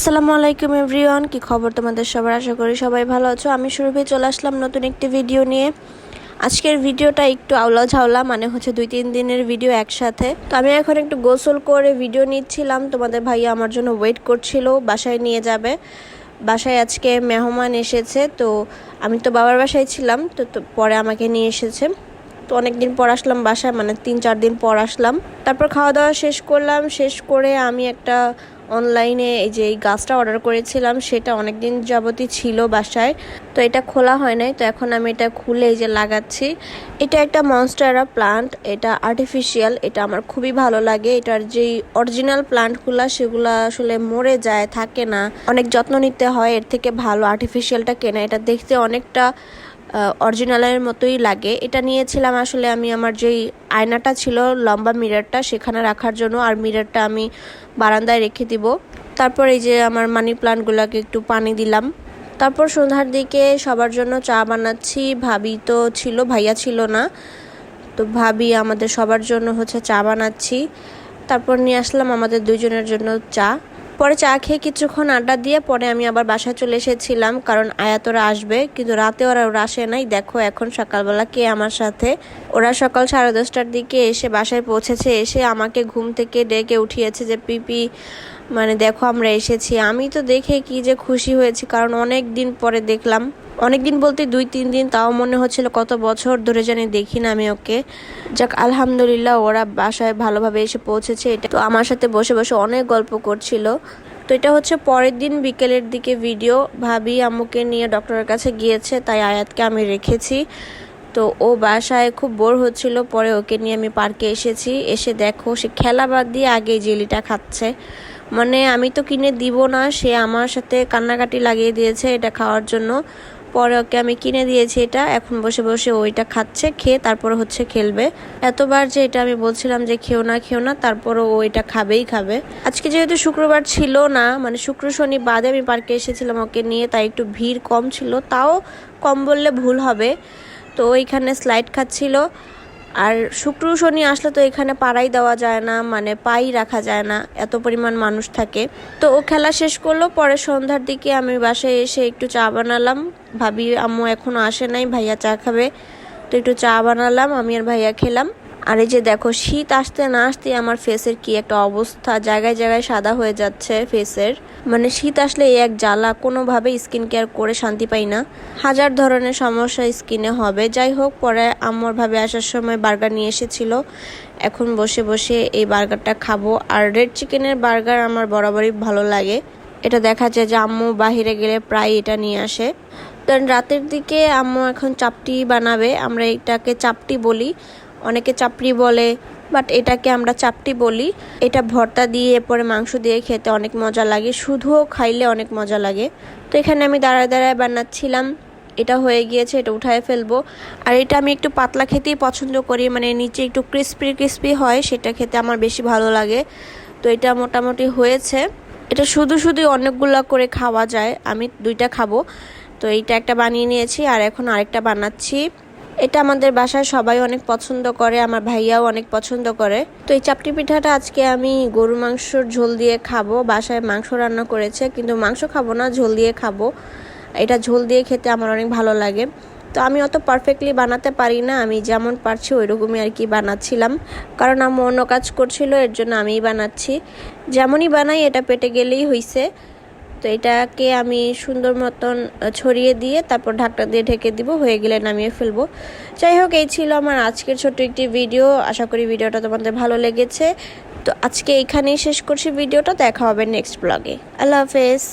আসসালামু আলাইকুম এভরিওয়ান, কি খবর তোমাদের সবার? আশা করি সবাই ভালো আছো। আমি সুরভি, চলে আসলাম নতুন একটি ভিডিও নিয়ে। আজকের ভিডিওটা একটু আওলা ঝাওলা মানে হচ্ছে দুই তিন দিনের ভিডিও একসাথে। তো আমি এখন একটু গোসল করে ভিডিও নিচ্ছিলাম। তোমাদের ভাইয়া আমার জন্য ওয়েট করছিল, বাসায় নিয়ে যাবে। বাসায় আজকে মেহমান এসেছে, তো আমি তো বাবার বাসায় ছিলাম, তো পরে আমাকে নিয়ে এসেছে। তো অনেক দিন পর আসলাম বাসায় মানে তিন চার দিন পর আসলাম। তারপর খাওয়া দাওয়া শেষ করলাম। শেষ করে আমি একটা অনলাইনে এই যে এই গাছটা অর্ডার করেছিলাম, সেটা অনেক দিন যাবতই ছিল বাসায়, তো এটা খোলা হয় নাই, তো এখন আমি এটা খুলে এই যে লাগাচ্ছি। এটা একটা মনস্টারা প্লান্ট এটা আর্টিফিশিয়াল এটা আমার খুবই ভালো লাগে, এটার যেই অরিজিনাল প্লান্টগুলো সেগুলো আসলে মরে যায়, থাকে না। অনেক যত্ন নিতে হয়, এর থেকে ভালো আর্টিফিশিয়ালটা কেনা, এটা দেখতে অনেকটা অরিজিনালের মতোই লাগে। এটা নিয়েছিলাম আসলে আমি আমার যেই আয়নাটা ছিল, লম্বা মিররটা সেখানে রাখার জন্য। আর মিররটা আমি বারান্দায় রেখে দিব। তারপর এই যে আমার মানি প্লান্টগুলোকে একটু পানি দিলাম। তারপর সন্ধ্যার দিকে সবার জন্য চা বানাচ্ছি। ভাবি তো ছিল, ভাইয়া ছিল না। তো ভাবি আমাদের সবার জন্য হচ্ছে চা বানাচ্ছি। তারপর নিয়ে আসলাম আমাদের দুজনের জন্য চা। পরে চা খেয়ে কিছুক্ষণ আড্ডা দিয়ে পরে আমি আবার বাসায় চলে এসেছিলাম, কারণ আয়াতরা আসবে, কিন্তু রাতে ওরা ওরা আসে নাই। দেখো, এখন সকালবেলা কে আমার সাথে? ওরা সকাল সাড়ে দশটার দিকে এসে বাসায় পৌঁছেছে, এসে আমাকে ঘুম থেকে ডেকে উঠিয়েছে যে, পিপি মানে দেখো আমরা এসেছি। আমি তো দেখে কি যে খুশি হয়েছি, কারণ অনেক দিন পরে দেখলাম। অনেক দিন বলতে দুই, তিন দিন তাও মনে হচ্ছিল কত বছর ধরে জানি দেখি না আমি ওকে। যাক, আলহামদুলিল্লাহ ওরা বাসায় ভালোভাবে এসে পৌঁছেছে। এটা তো আমার সাথে বসে বসে অনেক গল্প করছিল। তো এটা হচ্ছে পরের দিন বিকেলের দিকে ভিডিও। ভাবি আম্মুকে নিয়ে ডক্টরের কাছে গিয়েছে, তাই আয়াতকে আমি রেখেছি। তো ও বাসায় খুব বোর হচ্ছিল, পরে ওকে নিয়ে আমি পার্কে এসেছি। এসে দেখো, সে খেলা বাদ দিয়ে আগে জেলিটা খাচ্ছে। মানে আমি তো কিনে দিব না, সে আমার সাথে কান্নাকাটি লাগিয়ে দিয়েছে এটা খাওয়ার জন্য। পরে ওকে আমি কিনে দিয়েছি এটা। এখন বসে বসে ওইটা খাচ্ছে, খেয়ে তারপর হচ্ছে খেলবে। এতবার যে এটা আমি বলছিলাম যে খেও না খেও না, তারপরও ও এটা খাবেই খাবে। আজকে যেহেতু শুক্রবার ছিল না মানে শুক্র শনি বাদে আমি পার্কে এসেছিলাম ওকে নিয়ে, তাই একটু ভিড় কম ছিল। তাও কম বললে ভুল হবে। তো ওইখানে স্লাইড খাচ্ছিল। আর শুক্র শনি আসলে তো এখানে পাড়াই দেওয়া যায় না মানে পাই রাখা যায় না, এত পরিমাণ মানুষ থাকে। তো ও খেলা শেষ করল, পরে সন্ধ্যার দিকে আমি বাসায় এসে একটু চা বানালাম। ভাবি, আম্মু এখনও আসে নাই, ভাইয়া চা খাবে। তো একটু চা বানালাম, আমি আর ভাইয়া খেলাম। আর এই যে দেখো, শীত আসতে না আসতে আমার ফেসের কি একটা অবস্থা? জায়গায় জায়গায় সাদা হয়ে যাচ্ছে ফেসের মানে শীত আসলে এই এক জ্বালা কোনোভাবে স্কিন কেয়ার করে শান্তি পাই না। হাজার ধরনের সমস্যা স্কিনে হবে। যাই হোক, পরে আম্মর ভাবে আসার সময় বার্গার নিয়ে এসেছিল। এখন বসে বসে এই বার্গারটা খাব। আর রেড চিকেনের বার্গার আমার বরাবরই ভালো লাগে। এটা দেখা যায় যে আম্মু বাহিরে গেলে প্রায় এটা নিয়ে আসে। কারণ রাতের দিকে আম্মু এখন চাপটি বানাবে। আমরা এটাকে চাপটি বলি। অনেকে চাপড়ি বলে বাট এটাকে আমরা চাপটি বলি। এটা ভর্তা দিয়ে, এরপরে মাংস দিয়ে খেতে অনেক মজা লাগে। শুধুও খাইলে অনেক মজা লাগে। তো এখানে আমি দাঁড়ায় দাঁড়ায় বানাচ্ছিলাম। এটা হয়ে গিয়েছে, এটা উঠায় ফেলব। আর এটা আমি একটু পাতলা খেতেই পছন্দ করি। মানে নিচে একটু ক্রিস্পি ক্রিস্পি হয়, সেটা খেতে আমার বেশি ভালো লাগে। তো এটা মোটামুটি হয়েছে। এটা শুধু শুধু অনেকগুলো করে খাওয়া যায়। আমি দুইটা খাব। তো এইটা একটা বানিয়ে নিয়েছি, আর এখন আরেকটা বানাচ্ছি। এটা আমাদের বাসায় সবাই অনেক পছন্দ করে, আমার ভাইয়াও অনেক পছন্দ করে। তো এই চাপটি পিঠাটা আজকে আমি গরু মাংসর ঝোল দিয়ে খাব, বাসায় মাংস রান্না করেছে, কিন্তু মাংস খাব না, ঝোল দিয়ে খাব। এটা ঝোল দিয়ে খেতে আমার অনেক ভালো লাগে। তো আমি অত পারফেক্টলি বানাতে পারি না, আমি যেমন পারছি ওই রকমই আর কি বানাচ্ছিলাম। কারণ আমি অন্য কাজ করছিল, এর জন্য আমিই বানাচ্ছি। যেমনই বানাই, এটা পেটে গেলেই হইছে। তো এটাকে আমি সুন্দর মতন ছড়িয়ে দিয়ে তারপর ঢাকটা দিয়ে ঢেকে দিব, হয়ে গেলে নামিয়ে ফেলব। যাই হোক, এই ছিল আমার আজকের ছোট্ট একটি ভিডিও। আশা করি ভিডিওটা তোমাদের ভালো লেগেছে। তো আজকে এখানেই শেষ করছি ভিডিওটা। দেখা হবে নেক্সট ব্লগে আল্লাহ হাফেজ।